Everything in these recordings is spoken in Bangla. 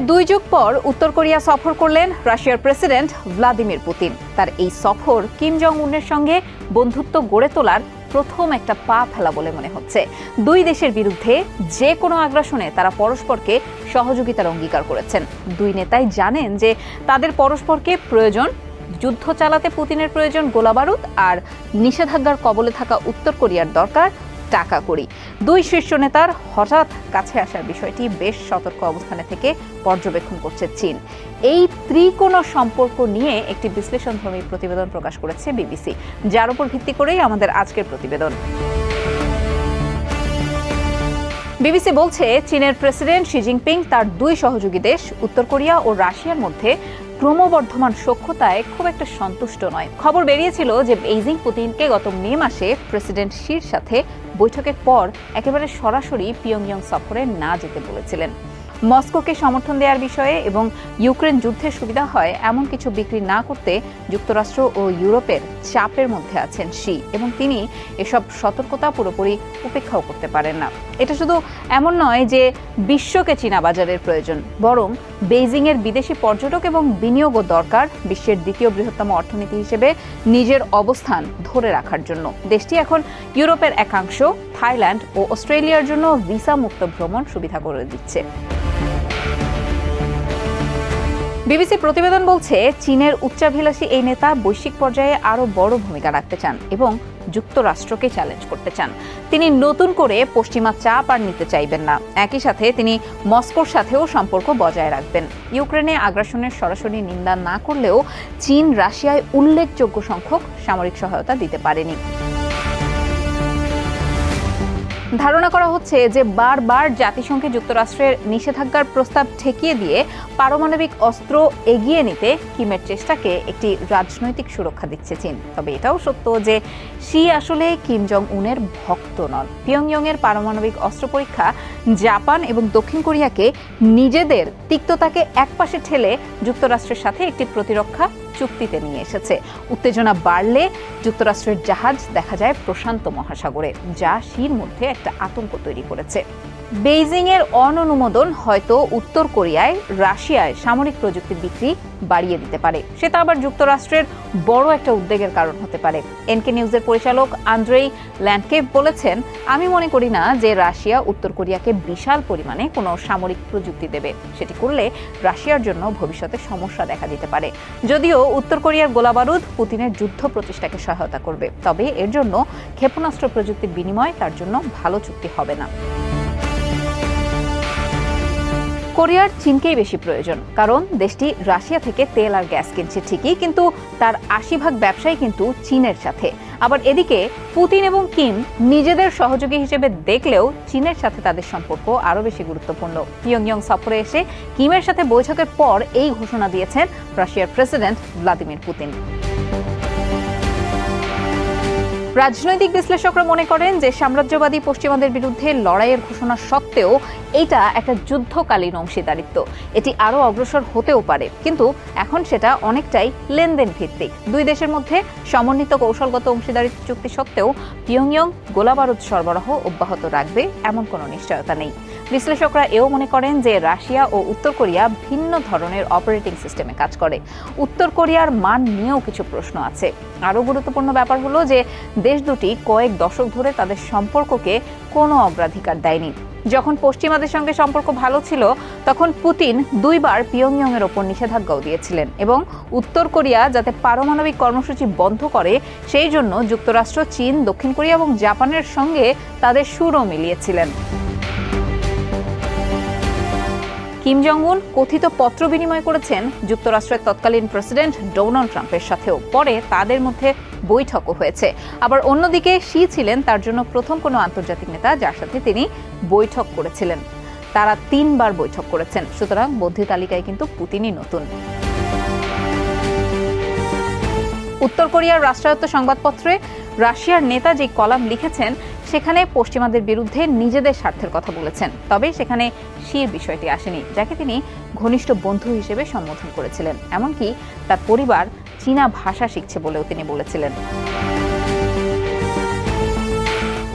প্রায় দুই যুগ পর উত্তর কোরিয়া সফর করলেন রাশিয়ার প্রেসিডেন্ট ভ্লাদিমির পুতিন। তার এই সফর কিম জং উনের সঙ্গে বন্ধুত্ব গড়ে তোলার প্রথম একটা পা ফেলা বলে মনে হচ্ছে। দুই দেশের বিরুদ্ধে যে কোনো আগ্রাসনে তারা পরস্পরকে সহযোগিতার অঙ্গীকার করেছেন। দুই নেতাই জানেন যে তাদের পরস্পরকে প্রয়োজন যুদ্ধ চালাতে পুতিনের প্রয়োজন গোলাবারুদ আর নিষেধাজ্ঞার কবলে থাকা উত্তর কোরিয়ার দরকার টাকা করি। দুই শীর্ষ নেতার হঠাৎ কাছে আসার বিষয়টি বেশ সতর্ক অবস্থানে থেকে পর্যবেক্ষণ করছে চীন। এই ত্রিকোণ সম্পর্ক নিয়ে একটি বিশ্লেষণধর্মী প্রতিবেদন প্রকাশ করেছে বিবিসি। যার উপর ভিত্তি করেই আমাদের আজকের প্রতিবেদন। বিবিসি বলছে, চীনের প্রেসিডেন্ট শি জিনপিং তার দুই সহযোগী দেশ, উত্তর কোরিয়া ও রাশিয়ার মধ্যে ক্রমবর্ধমান সক্ষতায় খুব একটা সন্তুষ্ট নয়। খবর বেরিয়েছিল যে বেইজিং পুতিনকে গত মে মাসে প্রেসিডেন্ট শির সাথে বৈঠকের পর একেবারে সরাসরি পিয়ংইয়ং সফরে না যেতে বলেছিলেন। মস্কোকে সমর্থন দেওয়ার বিষয়ে এবং ইউক্রেন যুদ্ধের সুবিধা হয় এমন কিছু বিক্রি না করতে যুক্তরাষ্ট্র ও ইউরোপের চাপের মধ্যে আছেন শি এবং তিনি এসব সতর্কতা পুরোপুরি উপেক্ষাও করতে পারেন না। এটা শুধু এমন নয় যে বিশ্বকে চীনা বাজারের প্রয়োজন, বরং বেইজিংয়ের বিদেশি পর্যটক এবং বিনিয়োগও দরকার বিশ্বের দ্বিতীয় বৃহত্তম অর্থনীতি হিসেবে নিজের অবস্থান ধরে রাখার জন্য। দেশটি এখন ইউরোপের একাংশ, থাইল্যান্ড ও অস্ট্রেলিয়ার জন্য ভিসা মুক্ত ভ্রমণ সুবিধা করে দিচ্ছে। বিবিসি প্রতিবেদন বলছে, চীনের উচ্চাভিলাষী এই নেতা বৈশ্বিক পর্যায়ে আরও বড় ভূমিকা রাখতে চান এবং যুক্তরাষ্ট্রকে চ্যালেঞ্জ করতে চান। তিনি নতুন করে পশ্চিমা চাপ আর নিতে চাইবেন না। একই সাথে তিনি মস্কোর সাথেও সম্পর্ক বজায় রাখবেন। ইউক্রেনে আগ্রাসনের সরাসরি নিন্দা না করলেও চীন রাশিয়ায় উল্লেখযোগ্য সংখ্যক সামরিক সহায়তা দিতে পারেনি। ধারণা করা হচ্ছে যে বারবার জাতিসংঘে যুক্তরাষ্ট্রের নিষেধাজ্ঞার প্রস্তাব ঠেকিয়ে দিয়ে পারমাণবিক অস্ত্র এগিয়ে নিতে কিমের চেষ্টাকে একটি রাজনৈতিক সুরক্ষা দিচ্ছে চীন। তবে এটাও সত্য যে শি আসলে কিম জং উনের ভক্ত নন। পিয়ংইয়ং এর পারমাণবিক অস্ত্র পরীক্ষা জাপান এবং দক্ষিণ কোরিয়াকে নিজেদের তিক্ততাকে একপাশে ঠেলে যুক্তরাষ্ট্রের সাথে একটি প্রতিরক্ষা চুক্তিতে নিয়ে এসেছে। উত্তেজনা বাড়লে যুক্তরাষ্ট্রের জাহাজ দেখা যায় প্রশান্ত মহাসাগরে, যা শির মধ্যে একটা আতঙ্ক তৈরি করেছে। বেইজিং এর অননুমোদন হয়তো উত্তর কোরিয়ায় রাশিয়ায় সামরিক প্রযুক্তি বিক্রি বাড়িয়ে দিতে পারে। সেটা আবার যুক্তরাষ্ট্রের বড় একটা উদ্বেগের কারণ হতে পারে। এনকে নিউজের পরিচালক আন্দ্রেই ল্যান্ডকেভ বলেছেন, আমি মনে করি না যে রাশিয়া উত্তর কোরিয়াকে বিশাল পরিমাণে কোনো সামরিক প্রযুক্তি দেবে। সেটি করলে রাশিয়ার জন্য ভবিষ্যতে সমস্যা দেখা দিতে পারে। যদিও উত্তর কোরিয়ার গোলাবারুদ পুতিনের যুদ্ধ প্রচেষ্টাকে সহায়তা করবে। তবে এর জন্য ক্ষেপণাস্ত্র প্রযুক্তির বিনিময় তার জন্য ভালো চুক্তি হবে না। কোরিয়ার চীনকেই বেশি প্রয়োজন, কারণ দেশটি রাশিয়া থেকে তেল আর গ্যাস কিনছে ঠিকই, কিন্তু তার আশি ভাগ ব্যবসায় কিন্তু চীনের সাথে। আবার এদিকে পুতিন এবং কিম নিজেদের সহযোগী হিসেবে দেখলেও চীনের সাথে তাদের সম্পর্ক আরও বেশি গুরুত্বপূর্ণ। পিয়ংইয়ং সফরে এসে কিমের সাথে বৈঠকের পর এই ঘোষণা দিয়েছেন রাশিয়ার প্রেসিডেন্ট ভ্লাদিমির পুতিন। রাজনৈতিক বিশ্লেষকরা মনে করেন যে সাম্রাজ্যবাদী পশ্চিমাদের বিরুদ্ধে লড়াইয়ের ঘোষণা সত্ত্বেও এটা একটা যুদ্ধকালীন অংশীদারিত্ব। এটি আরও অগ্রসর হতেও পারে। কিন্তু এখন সেটা অনেকটাই লেনদেন ভিত্তিক দুই দেশের মধ্যে সমন্বিত কৌশলগত অংশীদারিত্ব চুক্তি সত্ত্বেও পিয়ংইয়ং গোলাবারুদ সরবরাহ অব্যাহত রাখবে এমন কোনো নিশ্চয়তা নেই। বিশ্লেষকরা এও মনে করেন যে রাশিয়া ও উত্তর কোরিয়া ভিন্ন ধরনের অপারেটিং সিস্টেমে কাজ করে। উত্তর কোরিয়ার মান নিয়েও কিছু প্রশ্ন আছে। আরও গুরুত্বপূর্ণ ব্যাপার হলো যে দেশ দুটি কয়েক দশক ধরে তাদের সম্পর্ককে কোনো অগ্রাধিকার দেয়নি। যখন পশ্চিমাদের সঙ্গে সম্পর্ক ভালো ছিল, তখন পুতিন দুইবার পিয়ংইয়ং এর ওপর নিষেধাজ্ঞাও দিয়েছিলেন এবং উত্তর কোরিয়া যাতে পারমাণবিক কর্মসূচি বন্ধ করে, সেই জন্য যুক্তরাষ্ট্র, চীন, দক্ষিণ কোরিয়া এবং জাপানের সঙ্গে তাদের সুরও মিলিয়েছিলেন। কিম জং উন কথিত পত্র বিনিময় করেছেন যুক্তরাষ্ট্রের তৎকালীন প্রেসিডেন্ট ডোনাল্ড ট্রাম্পের সাথেও। পরে তাদের মধ্যে বৈঠকও হয়েছে। আবার অন্যদিকে শি ছিলেন তার জন্য প্রথম কোনো আন্তর্জাতিক নেতা যার সাথে তিনি বৈঠক করেছিলেন। তারা তিনবার বৈঠক করেছেন। সুতরাং বৌদ্ধি তালিকায় কিন্তু পুতিনই নতুন। উত্তর কোরিয়ার রাষ্ট্রায়ত্ত সংবাদপত্রে রাশিয়ার নেতা যে কলাম লিখেছেন সেখানে পশ্চিমাদের বিরুদ্ধে নিজেদের স্বার্থের কথা বলেছেন। তবে সেখানে শির বিষয়টি আসেনি, যাকে তিনি ঘনিষ্ঠ বন্ধু হিসেবে সম্বোধন করেছিলেন। এমনকি তার পরিবার চীনা ভাষা শিখছে বলেও তিনি বলেছিলেন।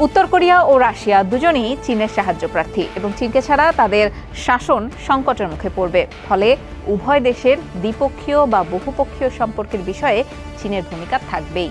উত্তর কোরিয়া ও রাশিয়া দুজনেই চীনের সাহায্য প্রার্থী এবং চীনকে ছাড়া তাদের শাসন সংকটের মুখে পড়বে। ফলে উভয় দেশের দ্বিপক্ষীয় বা বহুপক্ষীয় সম্পর্কের বিষয়ে চীনের ভূমিকা থাকবেই।